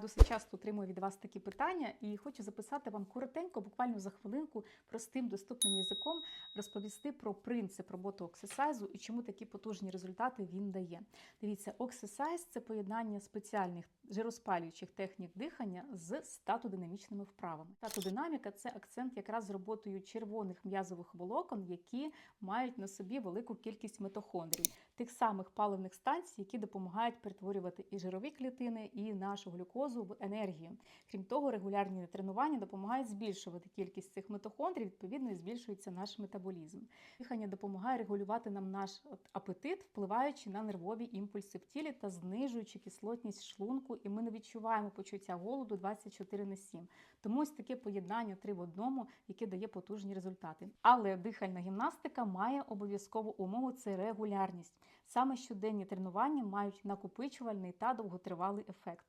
Досить часто отримую від вас такі питання і хочу записати вам коротенько, буквально за хвилинку, простим доступним язиком розповісти про принцип роботи оксисайзу і чому такі потужні результати він дає. Дивіться, оксисайз це поєднання спеціальних жироспалюючих технік дихання з статодинамічними вправами. Статодинаміка це акцент якраз з роботою червоних м'язових волокон, які мають на собі велику кількість митохондрій, тих самих паливних станцій, які допомагають перетворювати і жирові клітини, і нашу глюкозу в енергію. Крім того, регулярні тренування допомагають збільшувати кількість цих митохондрій, відповідно, і збільшується наш метаболізм. Дихання допомагає регулювати нам наш апетит, впливаючи на нервові імпульси в тілі та знижуючи кислотність шлунку, і ми не відчуваємо почуття голоду 24 на 7. Тому ось таке поєднання три в одному, яке дає потужні результати. Але дихальна гімнастика має обов'язкову умову це регулярність. Саме щоденні тренування мають накопичувальний та довготривалий ефект.